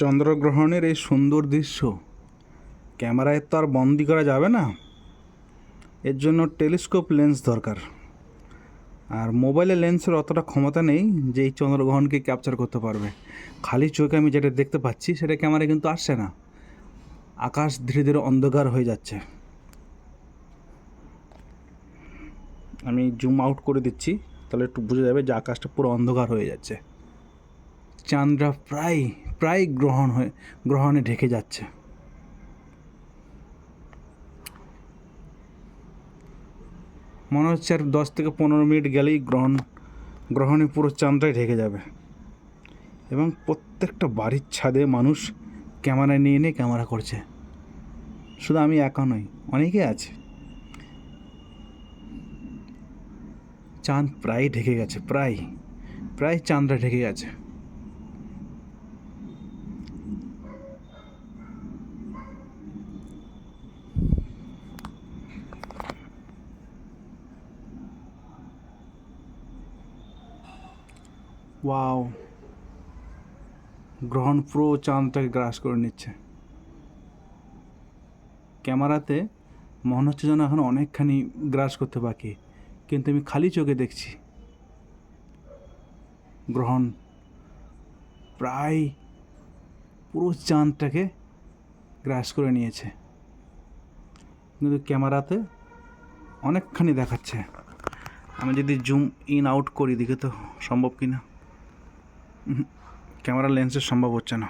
চন্দ্রগ্রহণের এই সুন্দর দৃশ্য, ক্যামেরায় তো আর বন্দি করা যাবে না। এর জন্য টেলিস্কোপ লেন্স দরকার। আর মোবাইলে লেন্সের অতটা ক্ষমতা নেই যে এই চন্দ্রগ্রহণকে ক্যাপচার করতে পারবে। খালি চোখে আমি যেটা দেখতে পাচ্ছি, সেটা ক্যামেরায় কিন্তু আসছে না। আকাশ ধীরে ধীরে অন্ধকার হয়ে যাচ্ছে। আমি জুম আউট করে দিচ্ছি, তাহলে একটু বোঝা যাবে যে আকাশটা পুরো অন্ধকার হয়ে যাচ্ছে। চাঁদরা প্রায় প্রায় গ্রহণ হয়ে, গ্রহণে ঢেকে যাচ্ছে। মনে হচ্ছে আর দশ থেকে পনেরো মিনিট গেলেই গ্রহণ, গ্রহণে পুরো চাঁদটাই ঢেকে যাবে। এবং প্রত্যেকটা বাড়ির ছাদে মানুষ ক্যামেরা নিয়ে নিয়ে ক্যামেরা করছে। শুধু আমি একা নই, অনেকে আছে। চাঁদ প্রায় ঢেকে গেছে, প্রায় প্রায় চাঁদটা ঢেকে গেছে। ওয়াও গ্রহণ পুরো চাঁদটাকে গ্রাস করে নিচ্ছে। ক্যামেরাতে মনে হচ্ছে যেন এখন অনেকখানি গ্রাস করতে বাকি কিন্তু আমি খালি চোখে দেখছি। গ্রহণ প্রায় পুরো চাঁদটাকে গ্রাস করে নিয়েছে। কিন্তু ক্যামেরাতে অনেকখানি দেখাচ্ছে। আমি যদি জুম ইন আউট করি দিকে তো সম্ভব কি না উহুম, ক্যামেরা লেন্সের সম্ভব হচ্ছে না।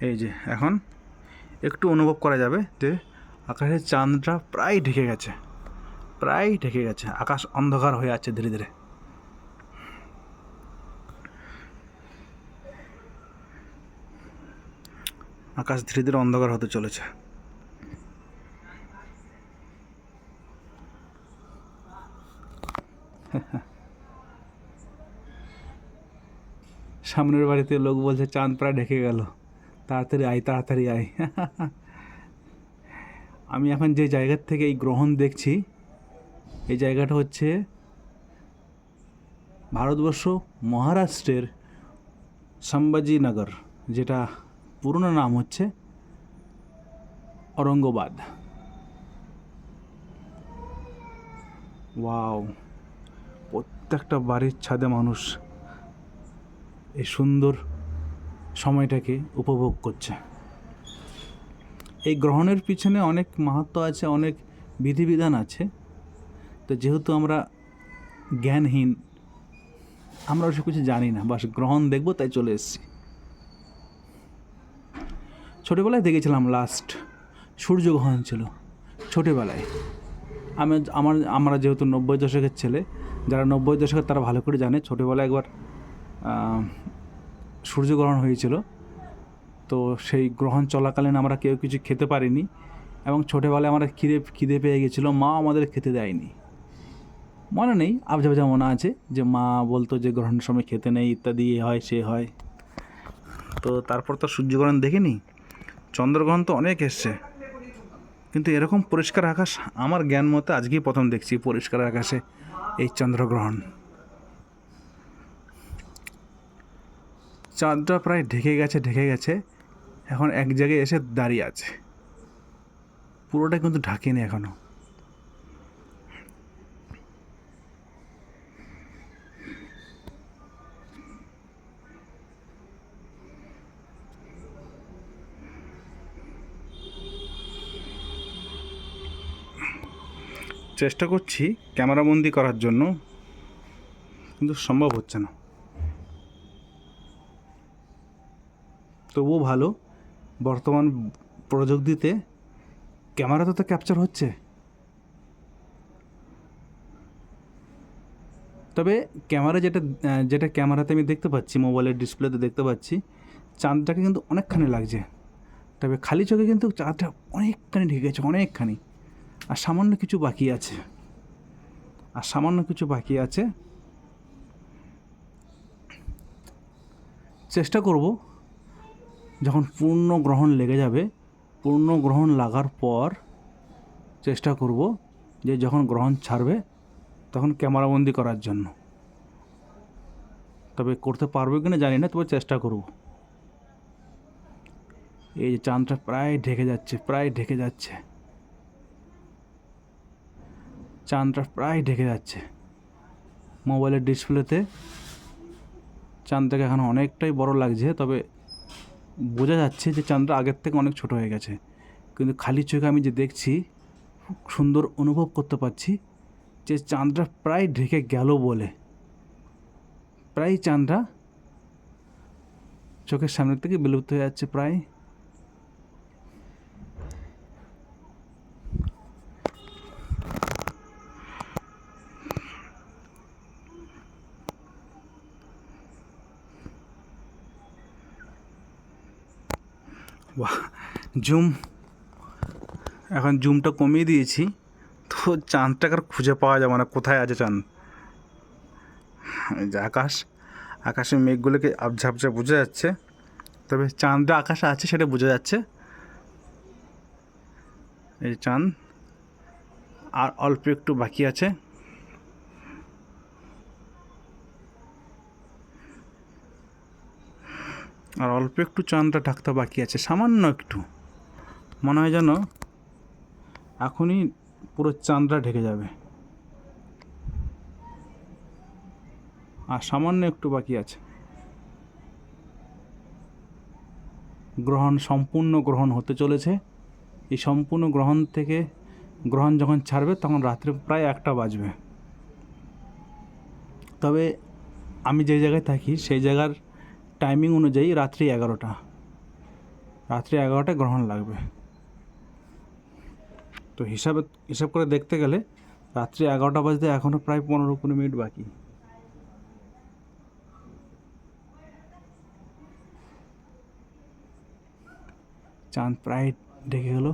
এই যে, এখন একটু অনুভব করা যাবে যে আকাশের চাঁদটা প্রায় ঢেকে গেছে, প্রায় ঢেকে গেছে, আকাশ অন্ধকার হয়ে আছে ধীরে ধীরে। আকাশ ধীরে ধীরে অন্ধকার হতে চলেছে। সামনের বাড়িতে লোক বলছে, চাঁদ প্রায় ঢেকে গেল। তাড়াতাড়ি আয় তাড়াতাড়ি আয়। আমি এখন যে জায়গার থেকে এই গ্রহণ দেখছি, এই জায়গাটা হচ্ছে ভারতবর্ষ মহারাষ্ট্রের সম্ভাজিনগর যেটা পুরনো নাম হচ্ছে ঔরঙ্গাবাদ। ওয়াও, প্রত্যেকটা বাড়ির ছাদে মানুষ এই সুন্দর সময়টাকে উপভোগ করছে। এই গ্রহণের পিছনে অনেক মাহাত্ম আছে, অনেক বিধিবিধান আছে। তো যেহেতু আমরা জ্ঞানহীন, আমরা ওসব কিছু জানি না, বাস গ্রহণ দেখব, তাই চলে এসেছি। ছোটোবেলায় দেখেছিলাম লাস্ট সূর্যগ্রহণ ছিল, ছোটোবেলায়। আমি আমার, আমরা যেহেতু নব্বই দশকের ছেলে, যারা নব্বই দশকের তারা ভালো করে জানে, ছোটোবেলায় একবার সূর্যগ্রহণ হয়েছিল। তো সেই গ্রহণ চলাকালীন আমরা কেউ কিছু খেতে পারিনি এবং ছোটোবেলায় আমরা খিদে খিদে পেয়ে গেছিল। মা আমাদের খেতে দেয়নি। মনে নেই আবজা আবজা মনে আছে যে মা বলতো যে গ্রহণের সময় খেতে নেই, ইত্যাদি, এ হয়, সে হয়। তো তারপর তো সূর্যগ্রহণ দেখিনি। চন্দ্রগ্রহণ তো অনেক এসছে। কিন্তু এরকম পরিষ্কার আকাশ আমার জ্ঞান মতে আজকেই প্রথম দেখছি, পরিষ্কার আকাশে এই চন্দ্রগ্রহণ। চাঁদটা প্রায় ঢেকে গেছে ঢেকে গেছে। এখন এক জায়গায় এসে দাঁড়িয়ে আছে। পুরোটা কিন্তু ঢাকেনি এখনও। চেষ্টা করছি ক্যামেরাবন্দি করার জন্য, কিন্তু সম্ভব হচ্ছে না। তবুও ভালো। বর্তমান প্রযুক্তিতে ক্যামেরাতে তো ক্যাপচার হচ্ছে। তবে ক্যামেরা যেটা যেটা ক্যামেরাতে আমি দেখতে পাচ্ছি মোবাইলের ডিসপ্লেতে দেখতে পাচ্ছি, চাঁদটাকে কিন্তু অনেকখানি লাগছে। তবে খালি চোখে কিন্তু চাঁদটা অনেকখানি ঢেকে গেছে, অনেকখানি। আর সামান্য কিছু বাকি আছে। আর সামান্য কিছু বাকি আছে। চেষ্টা করব যখন পূর্ণ গ্রহণ লেগে যাবে, পূর্ণ গ্রহণ লাগার পর চেষ্টা করব যে যখন গ্রহণ ছাড়বে, তখন ক্যামেরাবন্দি করার জন্য। তবে করতে পারব কি না জানি না, তবে চেষ্টা করব। এই যে চাঁদটা প্রায় ঢেকে যাচ্ছে, প্রায় ঢেকে যাচ্ছে। চাঁদটা প্রায় ঢেকে যাচ্ছে। মোবাইলের ডিসপ্লেতে চাঁদটাকে এখন অনেকটাই বড় লাগছে, তবে বোঝা যাচ্ছে যে চাঁদটা আগের থেকে অনেক ছোট হয়ে গেছে। কিন্তু খালি চোখে আমি যে দেখছি, খুব সুন্দর অনুভব করতে পারছি যে চাঁদটা প্রায় ঢেকে গেল বলে। প্রায় চাঁদটা চোখের সামনে থেকে বিলুপ্ত হয়ে যাচ্ছে প্রায়। জুম। এখন জুমটা কমিয়ে দিয়েছি। তো চাঁদটাকে আর খুঁজে পাওয়া যাবে না। কোথায় আছে চাঁদ? যে আকাশ। আকাশে মেঘগুলোকে আবঝাবঝা বোঝা যাচ্ছে। তবে চাঁদটা আকাশে আছে সেটা বোঝা যাচ্ছে। এই চাঁদ। আর অল্প একটু বাকি আছে। আর অল্প একটু চাঁদটা ঢাকতে বাকি আছে, সামান্য একটু। মনে হয় যেন এখনই পুরো চাঁদটা ঢেকে যাবে। আর সামান্য একটু বাকি আছে। গ্রহণ সম্পূর্ণ গ্রহণ হতে চলেছে। এই সম্পূর্ণ গ্রহণ থেকে গ্রহণ যখন ছাড়বে, তখন রাত্রে প্রায় একটা বাজবে। তবে আমি যে জায়গায় থাকি, সেই জায়গার টাইমিং অনুযায়ী রাত্রি এগারোটা। রাত্রি এগারোটায় গ্রহণ লাগবে। তো হিসাবে, হিসাব করে দেখতে গেলে রাত্রি এগারোটা বাজতে এখনও প্রায় পনেরো কুড়ি মিনিট বাকি। চাঁদ প্রায় ঢেকে গেল।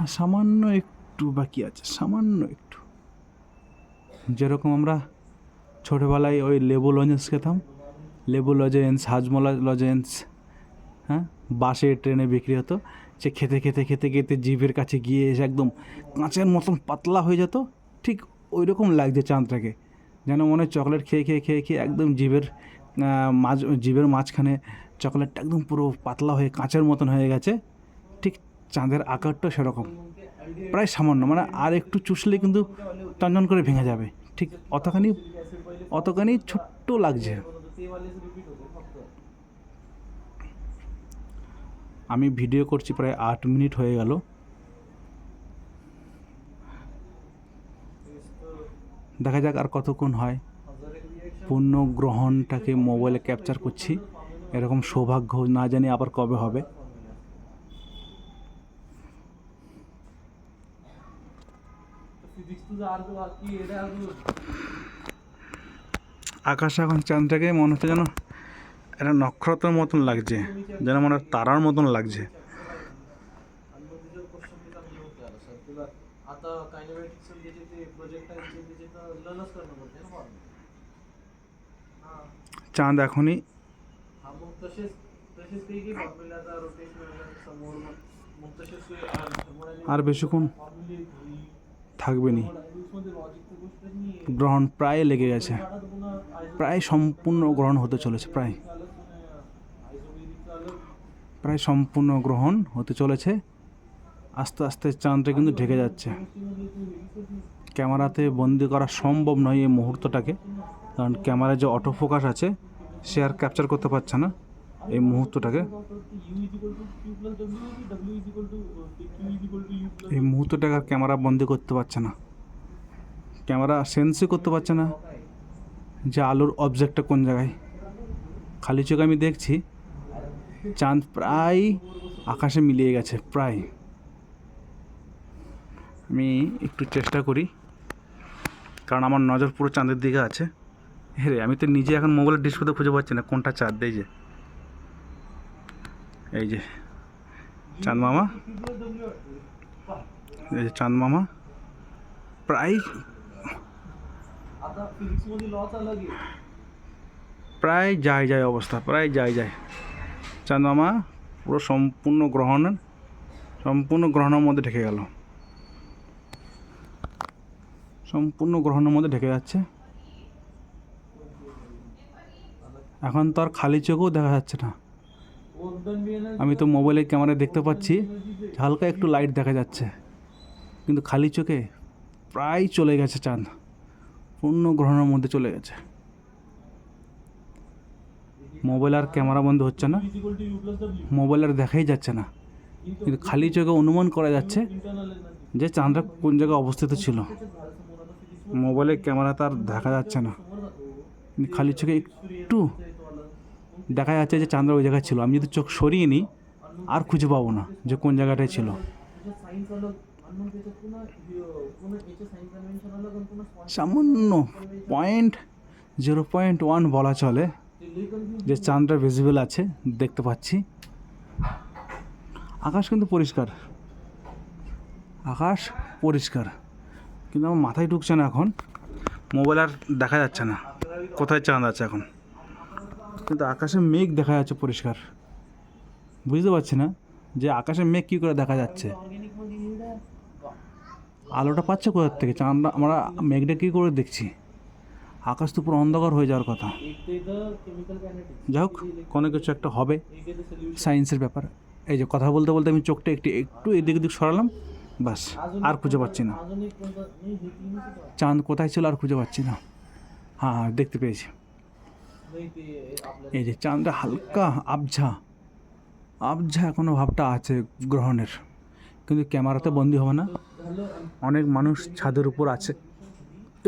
আর সামান্য একটু বাকি আছে, সামান্য একটু। যেরকম আমরা ছোটোবেলায় ওই লেবু লজেন্স খেতাম, লেবু লজেন্স, হাজমোলা লজেন্স হ্যাঁ বাসে ট্রেনে বিক্রি হতো, সে খেতে খেতে খেতে খেতে জিভের কাছে গিয়ে এসে একদম কাঁচের মতন পাতলা হয়ে যেত, ঠিক ওই রকম লাগছে চাঁদটাকে, যেন মনে হয় চকলেট খেয়ে খেয়ে খেয়ে খেয়ে একদম জিভের মাঝ, জিভের মাঝখানে চকলেটটা একদম পুরো পাতলা হয়ে কাঁচের মতন হয়ে গেছে। চাঁদের আকারটা সেরকম। প্রায় সামান্য মানে আর একটু চুষলে কিন্তু টনটন করে ভেঙে যাবে। ঠিক অতখানি অতখানি ছোট্ট লাগছে। আমি ভিডিও করছি প্রায় আট মিনিট হয়ে গেল। দেখা যাক আর কতক্ষণ হয়। পূর্ণ গ্রহণটাকে মোবাইলে ক্যাপচার করছি। এরকম সৌভাগ্য না জানি আবার কবে হবে। আকাশে এখন চাঁদটাকে মনে হচ্ছে যেন একটা নক্ষত্রের মতন লাগছে যেন মনে হয় তারার মতন লাগছে आता कायनेमॅटिक्स त्याचे ते प्रोजेक्ट आहे ते त्याचे तर लर्नच करणं पडते ना फॉर्म हा চাঁদ এখনই हा मग तसेच तसेच काही काही फॉर्म्युले आता रोटेशन समोर मग मग तसेच काही আর বেশিক্ষণ থাকবেনি গ্রহণ প্রায় লেগে গেছে। প্রায় সম্পূর্ণ গ্রহণ হতে চলেছে, প্রায়। প্রায় সম্পূর্ণ গ্রহণ হতে চলেছে। আস্তে আস্তে চাঁদটা কিন্তু ঢেকে যাচ্ছে। ক্যামেরাতে বন্দি করা সম্ভব নয় এই মুহূর্তটাকে। কারণ ক্যামেরায় যে অটো ফোকাস আছে, সে আর ক্যাপচার করতে পারছে না। এই মুহূর্তটাকে? এই মুহূর্তটাকে আর ক্যামেরা বন্দি করতে পারছে না। ক্যামেরা সেন্সই করতে পারছে না যে আলোর অবজেক্টটা কোন জায়গায়। খালি চোখে আমি দেখছি, চাঁদ প্রায় আকাশে মিলিয়ে গেছে, প্রায়। আমি একটু চেষ্টা করি, কারণ আমার নজর পুরো চাঁদের দিকে আছে। হ্যাঁ আমি তো নিজে এখন মোবাইলের ডিসপ্লেতে খুঁজে পাচ্ছি না, কোনটা চাঁদ দেয় যে। এই যে, চাঁদ মামা। এই যে চাঁদ মামা। প্রায় প্রায় যায় যায় অবস্থা, প্রায় যায় যায়। চাঁদ মামা পুরো সম্পূর্ণ গ্রহণ, সম্পূর্ণ গ্রহণের মধ্যে ঢেকে গেল। সম্পূর্ণ গ্রহণের মধ্যে ঢেকে যাচ্ছে। এখন তো আর খালি চোখেও দেখা যাচ্ছে না। আমি তো মোবাইলের ক্যামেরায় দেখতে পাচ্ছি, হালকা একটু লাইট দেখা যাচ্ছে, কিন্তু খালি চোখে প্রায় চলে গেছে চাঁদ, পূর্ণ গ্রহণের মধ্যে চলে গেছে। মোবাইল আর ক্যামেরা বন্ধ হচ্ছে না, মোবাইল আর দেখাই যাচ্ছে না, কিন্তু খালি চোখে অনুমান করা যাচ্ছে যে চাঁদটা কোন জায়গায় অবস্থিত ছিল। মোবাইলের ক্যামেরা তার দেখা যাচ্ছে না খালি চোখে একটু দেখা যাচ্ছে যে চান্দ্র ওই জায়গায় ছিল। আমি যদি চোখ সরিয়ে নিই, আর খুঁজে পাবো না যে কোন জায়গাটায় ছিল। সামান্য পয়েন্ট জিরো পয়েন্ট ওয়ান বলা চলে, যে চাঁদটা ভিজিবল আছে, দেখতে পাচ্ছি। আকাশ কিন্তু পরিষ্কার। আকাশ পরিষ্কার। কিন্তু আমার মাথায় ঢুকছে না এখন। মোবাইল আর দেখা যাচ্ছে না। কোথায় চাঁদ আছে এখন? কিন্তু আকাশে মেঘ দেখা যাচ্ছে পরিষ্কার। বুঝতে পারছি না যে আকাশে মেঘ কী করে দেখা যাচ্ছে। আলোটা পাচ্ছে কোথার থেকে? চাঁদটা আমরা মেঘটা কী করে দেখছি? আকাশ তো পুরো অন্ধকার হয়ে যাওয়ার কথা। যাই হোক, কোনো কিছু একটা হবে। সায়েন্সের ব্যাপার। এই যে কথা বলতে বলতে আমি চোখটা একটু একটু এদিক দিক সরালাম বাস আর খুঁজে পাচ্ছি না। চাঁদ কোথায় ছিল আর খুঁজে পাচ্ছি না। হ্যাঁ, হ্যাঁ দেখতে পেয়েছি। এই যে চাঁদটা হালকা আবঝা আবঝা এখনও ভাবটা আছে গ্রহণের। কিন্তু ক্যামেরাতে বন্দি হবে না। অনেক মানুষ ছাদের উপর আছে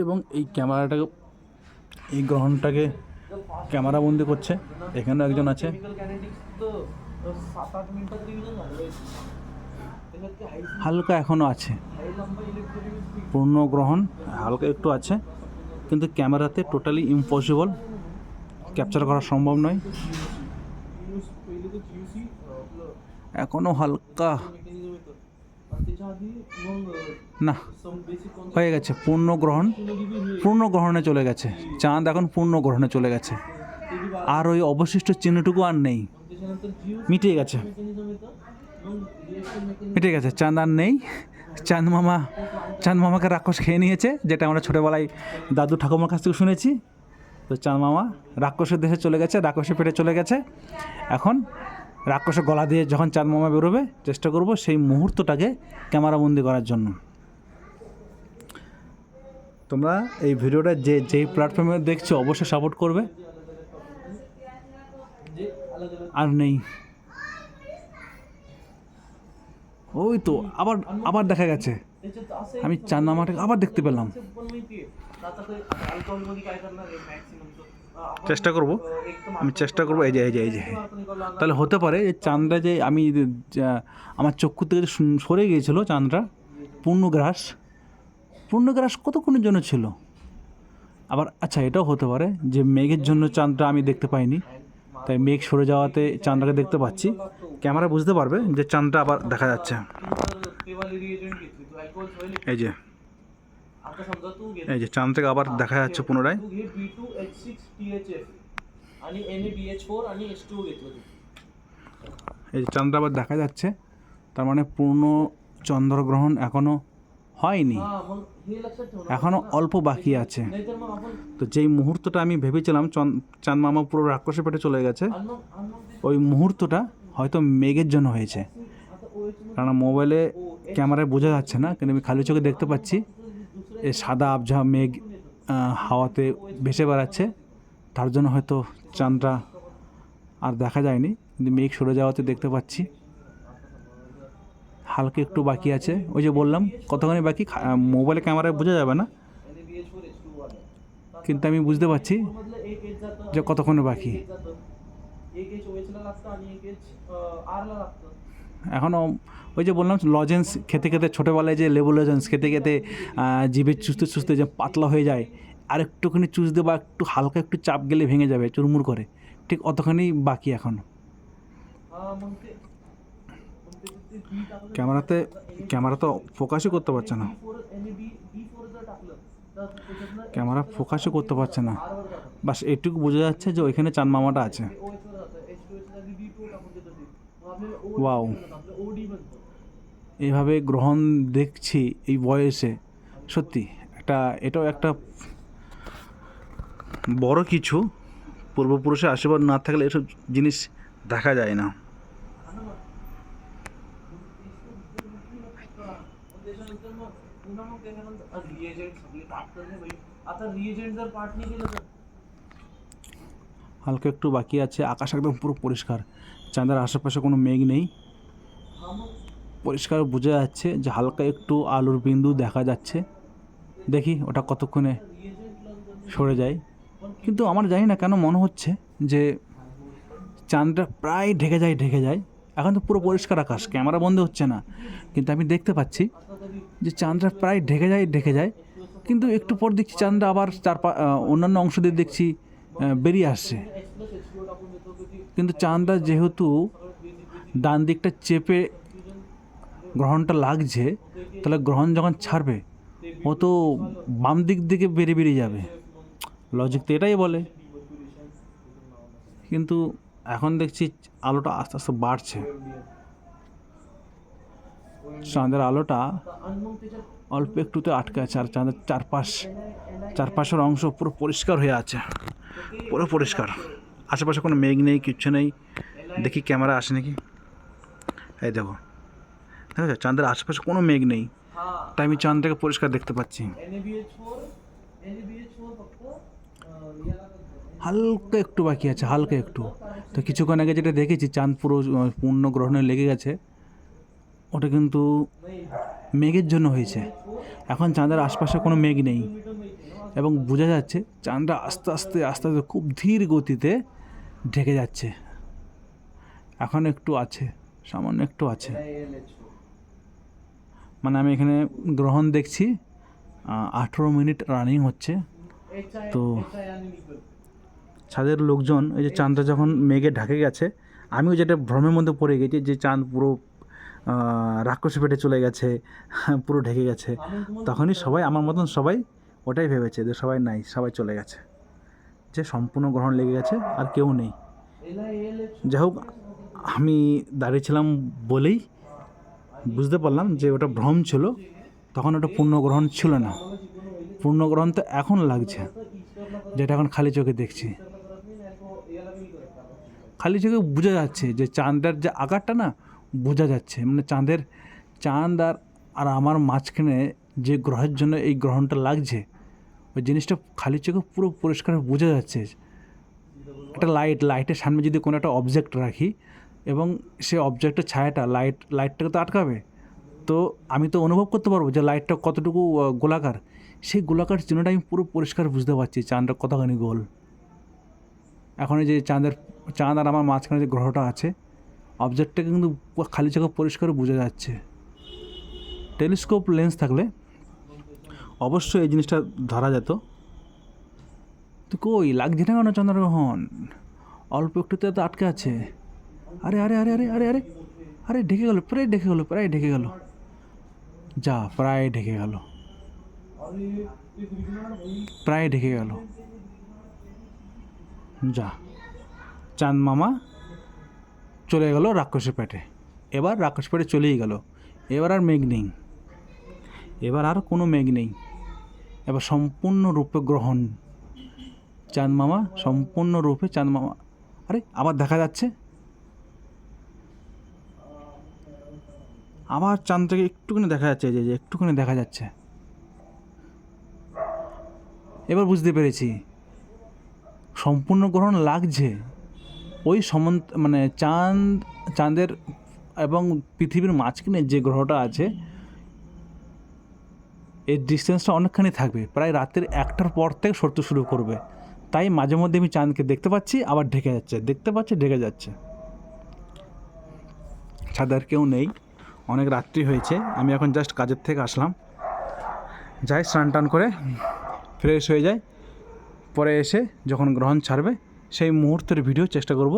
এবং এই ক্যামেরাটাকে এই গ্রহণটাকে ক্যামেরা বন্দি করছে। এখানেও একজন আছে। হালকা এখনও আছে। পূর্ণ গ্রহণ, হালকা একটু আছে। কিন্তু ক্যামেরাতে টোটালি ইম্পসিবল ক্যাপচার করা সম্ভব নয়। এখনও হালকা। না, হয়ে গেছে পূর্ণগ্রহণ পূর্ণগ্রহণে চলে গেছে। চাঁদ এখন পূর্ণগ্রহণে চলে গেছে। আর ওই অবশিষ্ট চিহ্নটুকু আর নেই। মিটিয়ে গেছে। মিটিয়ে গেছে। চাঁদ আর নেই। চাঁদ মামা, চাঁদ মামাকে রাক্ষস খেয়ে নিয়েছে, যেটা আমরা ছোটোবেলায় দাদু ঠাকুমার কাছ থেকে শুনেছি। তো চাঁদ মামা, রাক্ষসের দেশে চলে গেছে রাক্ষসে ফেটে চলে গেছে। এখন রাক্ষসের গলা দিয়ে যখন চাঁদ মামা বেরোবে, চেষ্টা করব সেই মুহূর্তটাকে ক্যামেরাবন্দি করার জন্য। তোমরা এই ভিডিওটা যে, যেই প্ল্যাটফর্মে দেখছ, অবশ্যই সাপোর্ট করবে। আর নেই। ওই তো, আবার আবার দেখা গেছে। আমি চার আবার দেখতে পেলাম। চেষ্টা করব। আমি চেষ্টা করব। এই যে এই যে এই যে। তাহলে হতে পারে যে চাঁদটা যে আমি আমার চক্ষু থেকে সরে গিয়েছিল চাঁদটা, পূর্ণগ্রাস পূর্ণগ্রাস কতক্ষণের জন্য ছিল? আবার আচ্ছা এটাও হতে পারে যে মেঘের জন্য চাঁদটা আমি দেখতে পাইনি। তাই মেঘ সরে যাওয়াতে চাঁদটাকে দেখতে পাচ্ছি। ক্যামেরা বুঝতে পারবে যে চাঁদটা আবার দেখা যাচ্ছে। এই যে। এই যে চাঁদ থেকে আবার দেখা যাচ্ছে পুনরায়। এই যে চাঁদটা আবার দেখা যাচ্ছে, তার মানে পূর্ণ চন্দ্রগ্রহণ এখনও হয়নি। এখনও অল্প বাকি আছে। তো যেই মুহূর্তটা আমি ভেবেছিলাম চাঁদ মামা পুরো রাক্ষসে পেটে চলে গেছে, ওই মুহূর্তটা হয়তো মেঘের জন্য হয়েছে। কারণ মোবাইলে ক্যামেরায় বোঝা যাচ্ছে না, কিন্তু আমি খালি চোখে দেখতে পাচ্ছি সাদা আবঝা মেঘ হাওয়াতে ভেসে বেড়াচ্ছে। তার জন্য হয়তো চাঁদটা আর দেখা যায়নি। কিন্তু মেঘ সরে যাওয়াতে দেখতে পাচ্ছি। হালকা একটু বাকি আছে। ওই যে বললাম কতখানি বাকি? মোবাইলে ক্যামেরায় বোঝা যাবে না। কিন্তু আমি বুঝতে পারছি যে কতক্ষণে বাকি। এখনও ওই যে বললাম, লজেন্স খেতে খেতে ছোটোবেলায় যে লেবু লজেন্স খেতে খেতে জিভে চুষতে চুস্তে যে পাতলা হয়ে যায়, আর একটুখানি চুষ দিয়ে বা একটু হালকা একটু চাপ গেলে ভেঙে যাবে, চুরমুর করে। ঠিক অতখানি বাকি এখন। ক্যামেরাতে, ক্যামেরা তো ফোকাসই করতে পারছে না। ক্যামেরা ফোকাসই করতে পারছে না। বাস এটুকু বোঝা যাচ্ছে যে ওইখানে চান মামাটা আছে। ওয়াও। এইভাবে গ্রহণ দেখছি এই বয়সে, সত্যি। একটা, এটাও একটা বড় কিছু। পূর্বপুরুষের আশীর্বাদ না থাকলে এসব জিনিস দেখা যায় না। হালকা একটু বাকি আছে, আকাশ একদম পুরো পরিষ্কার। চাঁদের আশেপাশে কোনো মেঘ নেই। পরিষ্কার বোঝা যাচ্ছে যে হালকা একটু আলুর বিন্দু দেখা যাচ্ছে। দেখি ওটা কতক্ষণে সরে যায়। কিন্তু আমার জানি না কেন মনে হচ্ছে যে চাঁদটা প্রায় ঢেকে যায় ঢেকে যায়। এখন তো পুরো পরিষ্কার আকাশ, ক্যামেরা বন্ধ হচ্ছে না। কিন্তু আমি দেখতে পাচ্ছি যে চাঁদটা প্রায় ঢেকে যায় ঢেকে যায়। কিন্তু একটু পর দেখছি চাঁদটা আবার চার অন্যান্য অংশ দিয়ে দেখছি বেরিয়ে আসছে। কিন্তু চাঁদটা যেহেতু ডান দিকটা চেপে গ্রহণটা লাগছে, তাহলে গ্রহণ যখন ছাড়বে, ও তো বাম দিক থেকে বেরিয়ে বেরিয়ে যাবে। লজিক তো এটাই বলে। কিন্তু এখন দেখছি আলোটা আস্তে আস্তে বাড়ছে। চাঁদের আলোটা অল্প একটুতে আটকে আছে, আর চাঁদের চারপাশ, চারপাশের অংশ পুরো পরিষ্কার হয়ে আছে। পুরো পরিষ্কার। আশেপাশে কোনো মেঘ নেই, কিচ্ছু নেই। দেখি ক্যামেরা আসে নাকি? এই দেখো। ঠিক আছে? চাঁদের আশেপাশে কোনো মেঘ নেই। হ্যাঁ। তাই আমি চাঁদটাকে পরিষ্কার দেখতে পাচ্ছি। হালকা একটু বাকি আছে হালকা একটু। তো কিছুক্ষণ আগে যেটা দেখেছি চাঁদ পুরো পূর্ণ গ্রহণে লেগে গেছে। ওটা কিন্তু মেঘের জন্য হয়েছে। এখন চাঁদের আশপাশে কোনো মেঘ নেই। এবং বোঝা যাচ্ছে চাঁদটা আস্তে আস্তে আস্তে আস্তে খুব ধীর গতিতে ঢেকে যাচ্ছে। এখন একটু আছে সামান্য একটু আছে। মানে আমি এখানে গ্রহণ দেখছি আঠেরো মিনিট রানিং হচ্ছে। তো ছাদের লোকজন, এই যে চাঁদটা যখন মেঘে ঢাকে গেছে, আমিও যেটা ভ্রমের মধ্যে পড়ে গেছি যে চাঁদ পুরো রাক্ষসী পেটে চলে গেছে, পুরো ঢেকে গেছে। তখনই সবাই, আমার মতন সবাই ওটাই ভেবেছে যে সবাই নাই, সবাই চলে গেছে। যে সম্পূর্ণ গ্রহণ লেগে গেছে, আর কেউ নেই। যাই হোক, আমি দাঁড়িয়েছিলাম বলেই বুঝতে পারলাম যে ওটা ভ্রম ছিল, তখন ওটা পূর্ণগ্রহণ ছিল না। পূর্ণগ্রহণ তো এখন লাগছে, যেটা এখন খালি চোখে দেখছি। খালি চোখে বোঝা যাচ্ছে যে চাঁদের যে আকারটা না, বোঝা যাচ্ছে। মানে চাঁদের, চাঁদ আর আর আমার মাঝখানে যে গ্রহের জন্য এই গ্রহণটা লাগছে, ওই জিনিসটা খালি চোখে পুরো পরিষ্কার বোঝা যাচ্ছে। একটা লাইট লাইটের সামনে যদি কোনো একটা অবজেক্ট রাখি এবং সে অবজেক্টের ছায়াটা লাইট লাইটটাকে তো আটকাবে। তো আমি তো অনুভব করতে পারব যে লাইটটা কতটুকু গোলাকার। সেই গোলাকার চিহ্নটা আমি পুরো পরিষ্কার বুঝতে পারছি, চাঁদটা কতখানি গোল। এখন এই যে চাঁদের, চাঁদ আর আমার মাঝখানে যে গ্রহটা আছে অবজেক্টটাকে কিন্তু খালি চোখে পরিষ্কার বোঝা যাচ্ছে। টেলিস্কোপ লেন্স থাকলে অবশ্যই এই জিনিসটা ধরা যেত। তো কই, লাগছে না কেন চন্দ্রগ্রহণ? অল্প একটুতে তো আটকে আছে। আরে আরে আরে আরে আরে আরে আরে, ঢেকে গেল, প্রায় ঢেকে গেল, প্রায় ঢেকে গেল। যা, প্রায় ঢেকে গেল। প্রায় ঢেকে গেল। যা, চাঁদ মামা চলে গেল রাক্ষসের পেটে। এবার রাক্ষস পেটে চলেই গেল। এবার আর মেঘ নেই। এবার আর কোনো মেঘ নেই। এবার সম্পূর্ণ রূপে গ্রহণ। চাঁদ মামা সম্পূর্ণ রূপে চাঁদ মামা। আরে, আবার দেখা যাচ্ছে। আবার চাঁদটাকে একটুখানি দেখা যাচ্ছে যে যে একটুখানি দেখা যাচ্ছে। এবার বুঝতে পেরেছি, সম্পূর্ণ গ্রহণ লাগছে। ওই সমন্ত মানে চাঁদ, চাঁদের এবং পৃথিবীর মাঝখানে যে গ্রহটা আছে, এর ডিস্টেন্সটা অনেকখানি থাকবে। প্রায় রাতের একটার পর থেকে সরতে শুরু করবে। তাই মাঝে মধ্যে আমি চাঁদকে দেখতে পাচ্ছি, আবার ঢেকে যাচ্ছে। দেখতে পাচ্ছি, ঢেকে যাচ্ছে। ছাদে আর কেউ নেই। অনেক রাত্রি হয়েছে, আমি এখন জাস্ট কাজের থেকে আসলাম। যাই, স্নান টান করে ফ্রেশ হয়ে যায় পরে এসে যখন গ্রহণ ছাড়বে, সেই মুহূর্তের ভিডিও চেষ্টা করব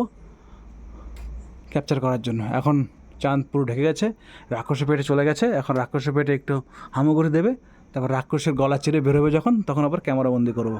ক্যাপচার করার জন্য। এখন চাঁদ পুরো ঢেকে গেছে, রাক্ষসের পেটে চলে গেছে। এখন রাক্ষসের পেটে একটু হামাগুড়ি দেবে, তারপর রাক্ষসের গলা চিরে বেরোবে যখন, তখন আবার ক্যামেরা বন্দি করব।